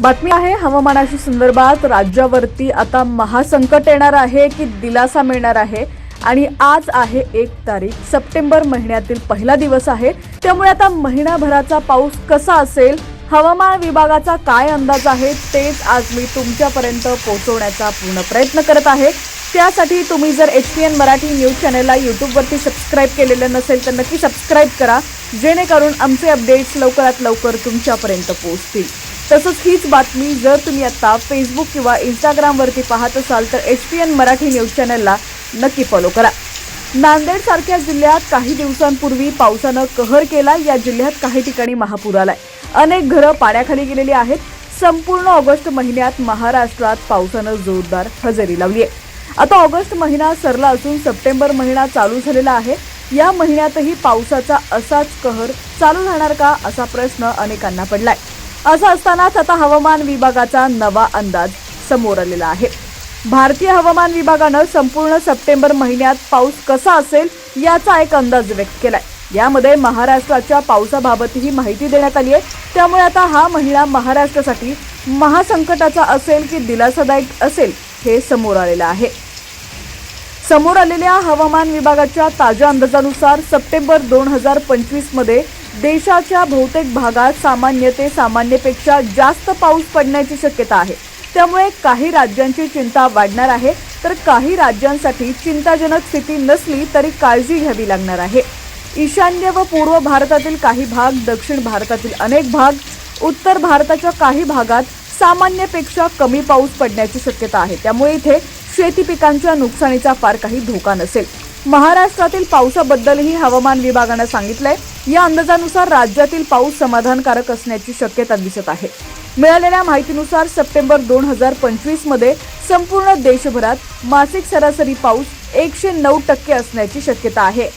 बातमी आहे हवामानाशी संदर्भात राज्यावरती आता महासंकट येणार आहे की दिलासा मिळणार आहे. आणि आज आहे एक तारीख सप्टेंबर महिन्यातील पहिला दिवस आहे. त्यामुळे आता महिनाभराचा पाऊस कसा असेल हवामान विभागाचा काय अंदाज आहे तेच आज मी तुमच्यापर्यंत पोहोचवण्याचा पूर्ण प्रयत्न करत आहे. त्यासाठी तुम्ही जर H P N Marathi news चॅनलला यूट्यूबवरती सबस्क्राईब केलेलं नसेल तर नक्की सबस्क्राईब करा जेणेकरून आमचे अपडेट्स लवकरात लवकर तुमच्यापर्यंत पोहोचतील. तसंच हीच बातमी जर तुम्ही आता फेसबुक किंवा इंस्टाग्रामवरती पाहत असाल तर H P N Marathi news चॅनलला नक्की फॉलो करा. नांदेड सारख्या जिल्ह्यात काही दिवसांपूर्वी पावसानं कहर केला. या जिल्ह्यात काही ठिकाणी महापूर आलाय. अनेक घरं पाण्याखाली गेलेली आहेत. संपूर्ण ऑगस्ट महिन्यात महाराष्ट्रात पावसानं जोरदार हजेरी लावली आहे आता ऑगस्ट महिना सरला असून सप्टेंबर महिना चालू झालेला आहे. या महिन्यातही पावसाचा असाच कहर चालू राहणार का असा प्रश्न अनेकांना पडलाय. असं असतानाच आता हवामान विभागाचा नवा अंदाज समोर आलेला आहे. भारतीय हवामान विभागानं संपूर्ण सप्टेंबर महिन्यात पाऊस कसा असेल याचा एक अंदाज व्यक्त केलाय. यामध्ये महाराष्ट्राच्या पावसाबाबतही माहिती देण्यात आली आहे. त्यामुळे आता हा महिना महाराष्ट्रासाठी महासंकटाचा असेल की दिलासादायक असेल हे समोर आलेलं आहे. समोर आलेल्या हवामान विभागाच्या ताज्या अंदाजानुसार सप्टेंबर दोन हजार पंचवीसमध्ये देशाच्या बहुतेक भागात सामान्य ते सामान्यपेक्षा जास्त पाऊस पडण्याची शक्यता आहे. त्यामुळे काही राज्यांची चिंता वाढणार आहे. तर काही राज्यांसाठी चिंताजनक स्थिती नसली तरी काळजी घ्यावी लागणार आहे. ईशान्य व पूर्व भारतातील काही भाग दक्षिण भारतातील अनेक भाग उत्तर भारताच्या काही भागात सामान्यपेक्षा कमी पाऊस पडण्याची शक्यता आहे. त्यामुळे इथे शेती पिकांच्या नुकसानीचा फार काही धोका नसेल. महाराष्ट्रातील पावसाबद्दलही हवामान विभागानं सांगितलंय. या अंदाजानुसार राज्यातील पाऊस समाधानकारक असण्याची शक्यता दिसत आहे. मिळालेल्या माहितीनुसार सप्टेंबर दोन हजार पंचवीसमध्ये संपूर्ण देशभरात मासिक सरासरी पाऊस एकशे नऊ टक्के असण्याची शक्यता आहे.